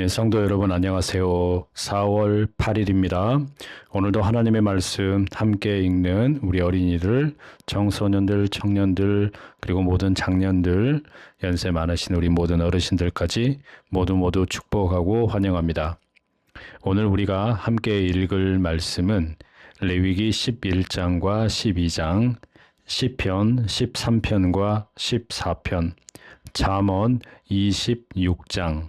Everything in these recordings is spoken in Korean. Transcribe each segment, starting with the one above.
네, 성도 여러분 안녕하세요. 4월 8일입니다. 오늘도 하나님의 말씀 함께 읽는 우리 어린이들, 청소년들, 청년들, 그리고 모든 장년들, 연세 많으신 우리 모든 어르신들까지 모두 모두 축복하고 환영합니다. 오늘 우리가 함께 읽을 말씀은 레위기 11장과 12장, 시편 13편과 14편, 잠언 26장,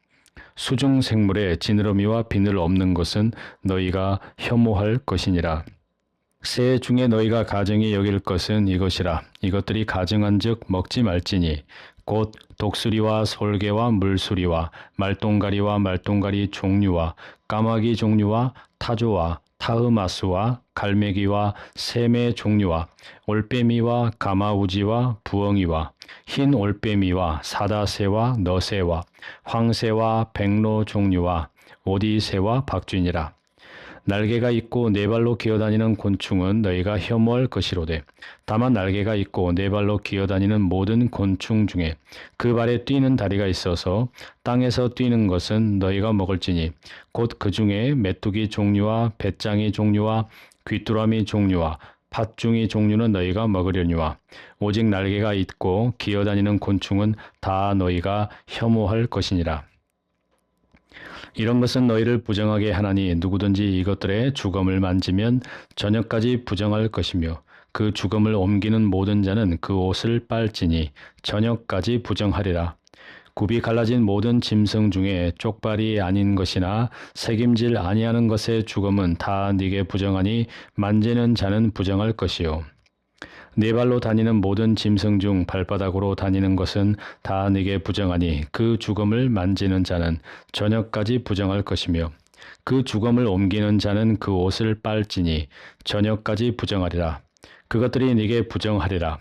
수중 생물에 지느러미와 비늘 없는 것은 너희가 혐오할 것이니라. 새 중에 너희가 가정히 여길 것은 이것이라. 이것들이 가증한즉 먹지 말지니 곧 독수리와 솔개와 물수리와 말똥가리와 말똥가리 종류와 까마귀 종류와 타조와 타흐마스와 갈매기와 샘의 종류와 올빼미와 가마우지와 부엉이와 흰 올빼미와 사다새와 너새와 황새와 백로 종류와 오디새와 박쥐니라. 날개가 있고 네 발로 기어다니는 곤충은 너희가 혐오할 것이로되 다만 날개가 있고 네 발로 기어다니는 모든 곤충 중에 그 발에 뛰는 다리가 있어서 땅에서 뛰는 것은 너희가 먹을지니 곧 그 중에 메뚜기 종류와 배짱이 종류와 귀뚜라미 종류와 팥중이 종류는 너희가 먹으려니와 오직 날개가 있고 기어다니는 곤충은 다 너희가 혐오할 것이니라. 이런 것은 너희를 부정하게 하나니 누구든지 이것들의 주검을 만지면 저녁까지 부정할 것이며 그 주검을 옮기는 모든 자는 그 옷을 빨지니 저녁까지 부정하리라. 굽이 갈라진 모든 짐승 중에 쪽발이 아닌 것이나 새김질 아니하는 것의 주검은 다 네게 부정하니 만지는 자는 부정할 것이요. 네 발로 다니는 모든 짐승 중 발바닥으로 다니는 것은 다 네게 부정하니 그 주검을 만지는 자는 저녁까지 부정할 것이며 그 주검을 옮기는 자는 그 옷을 빨지니 저녁까지 부정하리라. 그것들이 네게 부정하리라.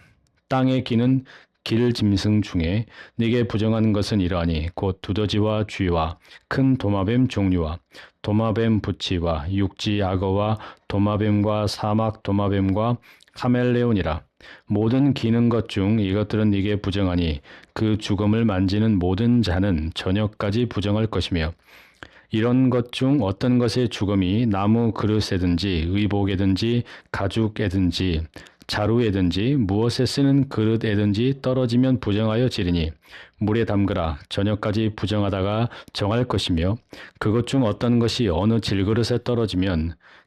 땅에 기는 길 짐승 중에 네게 부정하는 것은 이러하니 곧 두더지와 쥐와 큰 도마뱀 종류와 도마뱀 부치와 육지 악어와 도마뱀과 사막 도마뱀과 카멜레온이라 모든 기는 것 중 이것들은 네게 부정하니 그 죽음을 만지는 모든 자는 저녁까지 부정할 것이며 이런 것 중 어떤 것의 죽음이 나무 그릇에든지 의복에든지 가죽에든지 자루에든지 무엇에 쓰는 그릇에든지 떨어지면 부정하여 지르니 물에 담그라 저녁까지 부정하다가 정할 것이며 그것 중 어떤 것이 어느 질그릇에 떨어지면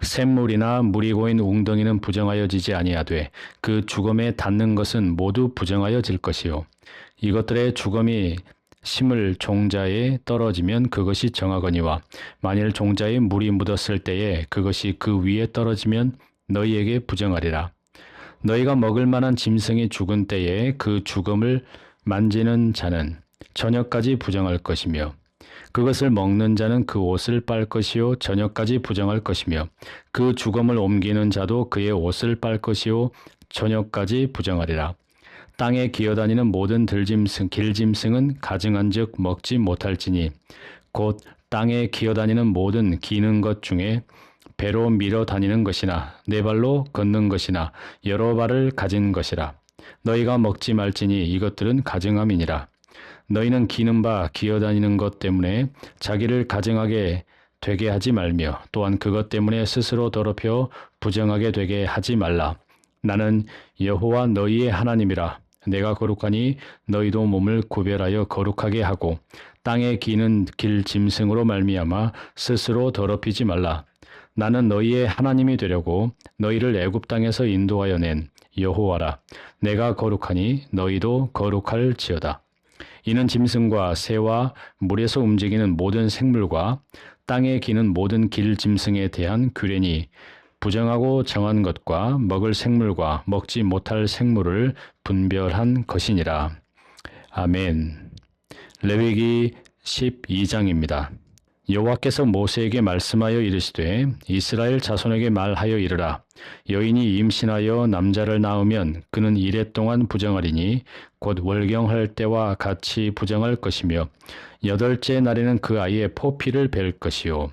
샘물이나 물이 고인 웅덩이는 부정하여지지 아니하되 그 주검에 닿는 것은 모두 부정하여질 것이요 이것들의 주검이 심을 종자에 떨어지면 그것이 정하거니와 만일 종자에 물이 묻었을 때에 그것이 그 위에 떨어지면 너희에게 부정하리라. 너희가 먹을 만한 짐승이 죽은 때에 그 죽음을 만지는 자는 저녁까지 부정할 것이며 그것을 먹는 자는 그 옷을 빨 것이요 저녁까지 부정할 것이며 그 죽음을 옮기는 자도 그의 옷을 빨 것이요 저녁까지 부정하리라. 땅에 기어다니는 모든 들짐승 길짐승은 가증한즉 먹지 못할지니 곧 땅에 기어다니는 모든 기는 것 중에 배로 밀어 다니는 것이나 네 발로 걷는 것이나 여러 발을 가진 것이라 너희가 먹지 말지니 이것들은 가증함이니라 너희는 기는 바 기어다니는 것 때문에 자기를 가증하게 되게 하지 말며 또한 그것 때문에 스스로 더럽혀 부정하게 되게 하지 말라. 나는 여호와 너희의 하나님이라. 내가 거룩하니 너희도 몸을 구별하여 거룩하게 하고 땅에 기는 길 짐승으로 말미암아 스스로 더럽히지 말라. 나는 너희의 하나님이 되려고 너희를 애굽 땅에서 인도하여 낸 여호와라. 내가 거룩하니 너희도 거룩할지어다 이는 짐승과 새와 물에서 움직이는 모든 생물과 땅에 기는 모든 길 짐승에 대한 규례니 부정하고 정한 것과 먹을 생물과 먹지 못할 생물을 분별한 것이니라. 아멘. 레위기 12장입니다. 여호와께서 모세에게 말씀하여 이르시되 이스라엘 자손에게 말하여 이르라. 여인이 임신하여 남자를 낳으면 그는 이래 동안 부정하리니 곧 월경할 때와 같이 부정할 것이며 여덟째 날에는 그 아이의 포피를 벨 것이요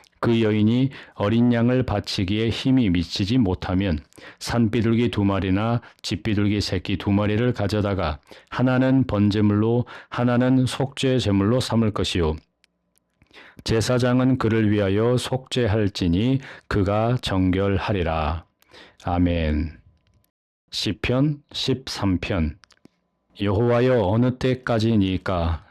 그 여인이 어린 양을 바치기에 힘이 미치지 못하면 산비둘기 두 마리나 집비둘기 새끼 두 마리를 가져다가 하나는 번제물로 하나는 속죄 제물로 삼을 것이요 제사장은 그를 위하여 속죄할지니 그가 정결하리라. 아멘. 시편 13편 여호와여 어느 때까지니까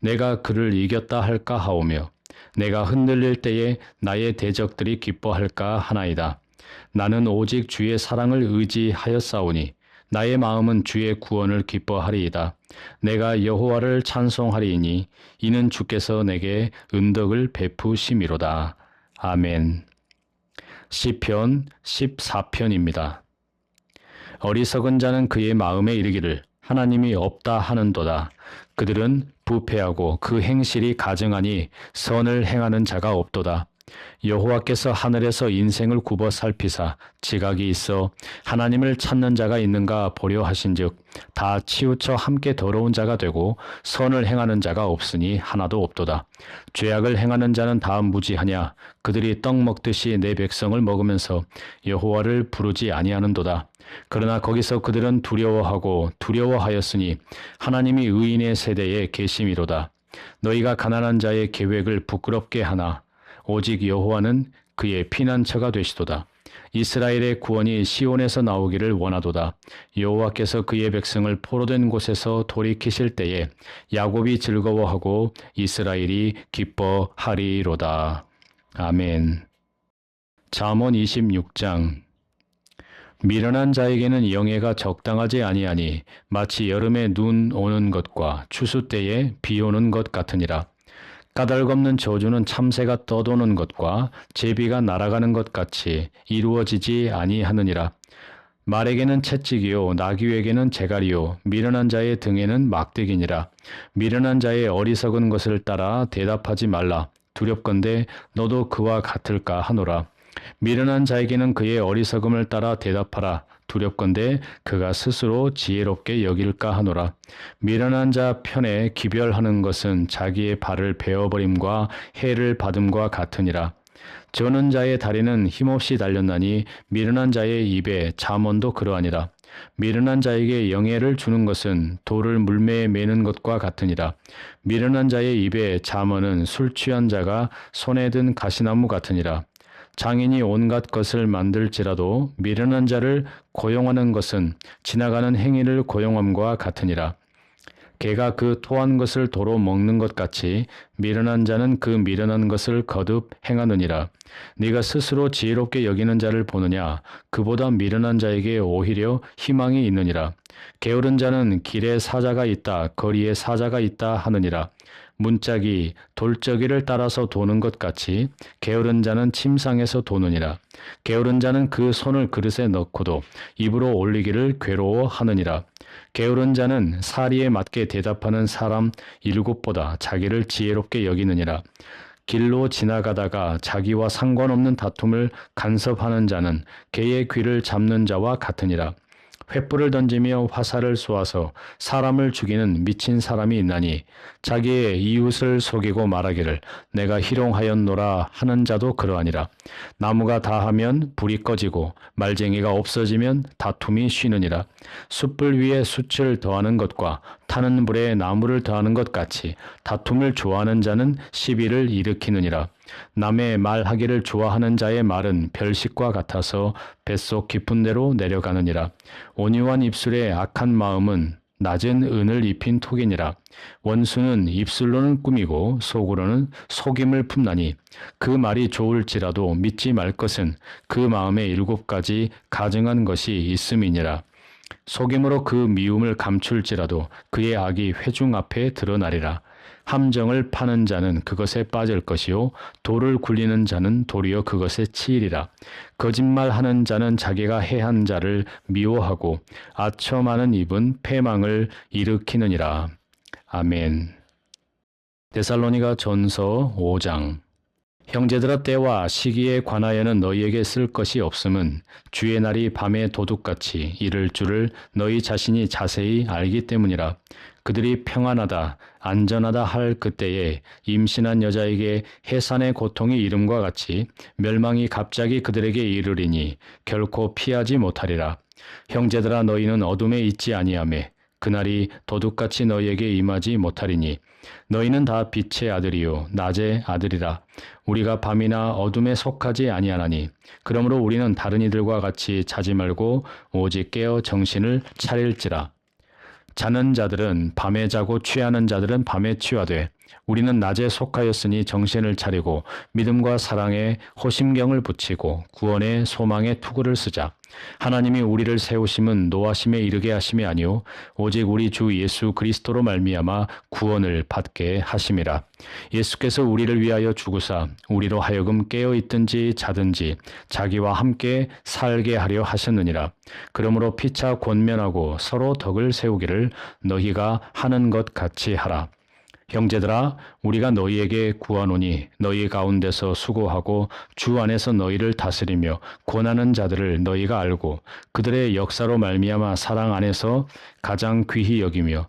내가 그를 이겼다 할까 하오며 내가 흔들릴 때에 나의 대적들이 기뻐할까 하나이다. 나는 오직 주의 사랑을 의지하였사오니 나의 마음은 주의 구원을 기뻐하리이다. 내가 여호와를 찬송하리이니 이는 주께서 내게 은덕을 베푸심이로다. 아멘. 시편 14편입니다. 어리석은 자는 그의 마음에 이르기를 하나님이 없다 하는도다. 그들은 부패하고 그 행실이 가증하니 선을 행하는 자가 없도다. 여호와께서 하늘에서 인생을 굽어 살피사 지각이 있어 하나님을 찾는 자가 있는가 보려 하신즉 다 치우쳐 함께 더러운 자가 되고 선을 행하는 자가 없으니 하나도 없도다. 죄악을 행하는 자는 다 무지하냐 그들이 떡 먹듯이 내 백성을 먹으면서 여호와를 부르지 아니하는도다. 그러나 거기서 그들은 두려워하고 두려워하였으니 하나님이 의인의 세대에 계심이로다. 너희가 가난한 자의 계획을 부끄럽게 하나 오직 여호와는 그의 피난처가 되시도다. 이스라엘의 구원이 시온에서 나오기를 원하도다. 여호와께서 그의 백성을 포로된 곳에서 돌이키실 때에 야곱이 즐거워하고 이스라엘이 기뻐하리로다. 아멘. 잠언 26장 미련한 자에게는 영예가 적당하지 아니하니 마치 여름에 눈 오는 것과 추수 때에 비 오는 것 같으니라. 까닭 없는 저주는 참새가 떠도는 것과 제비가 날아가는 것 같이 이루어지지 아니하느니라. 말에게는 채찍이요 나귀에게는 재갈이요 미련한 자의 등에는 막대기니라. 미련한 자의 어리석은 것을 따라 대답하지 말라. 두렵건대 너도 그와 같을까 하노라. 미련한 자에게는 그의 어리석음을 따라 대답하라. 두렵건대 그가 스스로 지혜롭게 여길까 하노라. 미련한 자 편에 기별하는 것은 자기의 발을 베어버림과 해를 받음과 같으니라. 저는 자의 다리는 힘없이 달렸나니 미련한 자의 입에 잠언도 그러하니라. 미련한 자에게 영예를 주는 것은 돌을 물매에 매는 것과 같으니라. 미련한 자의 입에 잠언은 술 취한 자가 손에 든 가시나무 같으니라. 장인이 온갖 것을 만들지라도 미련한 자를 고용하는 것은 지나가는 행위를 고용함과 같으니라. 개가 그 토한 것을 도로 먹는 것 같이 미련한 자는 그 미련한 것을 거듭 행하느니라. 네가 스스로 지혜롭게 여기는 자를 보느냐? 그보다 미련한 자에게 오히려 희망이 있느니라. 게으른 자는 길에 사자가 있다, 거리에 사자가 있다 하느니라. 문짝이 돌적이를 따라서 도는 것 같이 게으른 자는 침상에서 도느니라. 게으른 자는 그 손을 그릇에 넣고도 입으로 올리기를 괴로워하느니라. 게으른 자는 사리에 맞게 대답하는 사람 일곱보다 자기를 지혜롭게 여기느니라. 길로 지나가다가 자기와 상관없는 다툼을 간섭하는 자는 개의 귀를 잡는 자와 같으니라. 횃불을 던지며 화살을 쏘아서 사람을 죽이는 미친 사람이 있나니 자기의 이웃을 속이고 말하기를 내가 희롱하였노라 하는 자도 그러하니라. 나무가 다하면 불이 꺼지고 말쟁이가 없어지면 다툼이 쉬느니라. 숯불 위에 숯을 더하는 것과 타는 불에 나무를 더하는 것 같이 다툼을 좋아하는 자는 시비를 일으키느니라 남의 말하기를 좋아하는 자의 말은 별식과 같아서 뱃속 깊은 데로 내려가느니라. 온유한 입술에 악한 마음은 낮은 은을 입힌 톡이니라. 원수는 입술로는 꾸미고 속으로는 속임을 품나니 그 말이 좋을지라도 믿지 말 것은 그 마음에 일곱 가지 가증한 것이 있음이니라. 속임으로 그 미움을 감출지라도 그의 악이 회중 앞에 드러나리라. 함정을 파는 자는 그것에 빠질 것이요 돌을 굴리는 자는 도리어 그것에 치이리라. 거짓말하는 자는 자기가 해한 자를 미워하고 아첨하는 입은 패망을 일으키느니라. 아멘. 데살로니가 전서 5장 형제들아 때와 시기에 관하여는 너희에게 쓸 것이 없음은 주의 날이 밤에 도둑같이 이를 줄을 너희 자신이 자세히 알기 때문이라. 그들이 평안하다 안전하다 할 그때에 임신한 여자에게 해산의 고통이 이름과 같이 멸망이 갑자기 그들에게 이르리니 결코 피하지 못하리라. 형제들아 너희는 어둠에 있지 아니하매 그날이 도둑같이 너희에게 임하지 못하리니 너희는 다 빛의 아들이요 낮의 아들이라. 우리가 밤이나 어둠에 속하지 아니하나니. 그러므로 우리는 다른 이들과 같이 자지 말고 오직 깨어 정신을 차릴지라. 자는 자들은 밤에 자고 취하는 자들은 밤에 취하되 우리는 낮에 속하였으니 정신을 차리고 믿음과 사랑에 호심경을 붙이고 구원의 소망의 투구를 쓰자. 하나님이 우리를 세우심은 노하심에 이르게 하심이 아니요 오직 우리 주 예수 그리스도로 말미암아 구원을 받게 하심이라. 예수께서 우리를 위하여 죽으사 우리로 하여금 깨어 있든지 자든지 자기와 함께 살게 하려 하셨느니라. 그러므로 피차 권면하고 서로 덕을 세우기를 너희가 하는 것 같이 하라. 형제들아 우리가 너희에게 구하노니 너희 가운데서 수고하고 주 안에서 너희를 다스리며 권하는 자들을 너희가 알고 그들의 역사로 말미암아 사랑 안에서 가장 귀히 여기며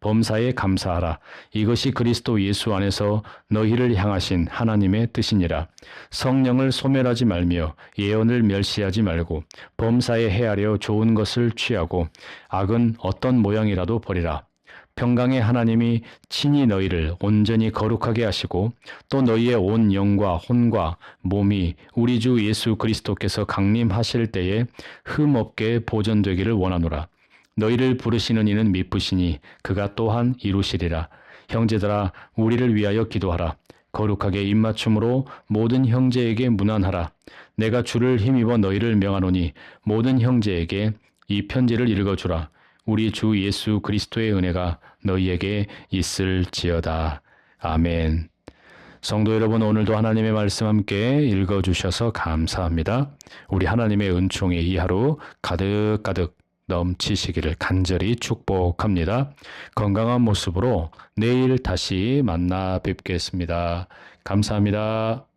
범사에 감사하라. 이것이 그리스도 예수 안에서 너희를 향하신 하나님의 뜻이니라. 성령을 소멸하지 말며 예언을 멸시하지 말고 범사에 헤아려 좋은 것을 취하고 악은 어떤 모양이라도 버리라. 평강의 하나님이 친히 너희를 온전히 거룩하게 하시고 또 너희의 온 영과 혼과 몸이 우리 주 예수 그리스도께서 강림하실 때에 흠 없게 보존되기를 원하노라. 너희를 부르시는 이는 미쁘시니 그가 또한 이루시리라. 형제들아 우리를 위하여 기도하라. 거룩하게 입맞춤으로 모든 형제에게 문안하라. 내가 주를 힘입어 너희를 명하노니 모든 형제에게 이 편지를 읽어주라. 우리 주 예수 그리스도의 은혜가 너희에게 있을지어다. 아멘. 성도 여러분, 오늘도 하나님의 말씀 함께 읽어주셔서 감사합니다. 우리 하나님의 은총이 이 하루 가득가득 넘치시기를 간절히 축복합니다. 건강한 모습으로 내일 다시 만나 뵙겠습니다. 감사합니다.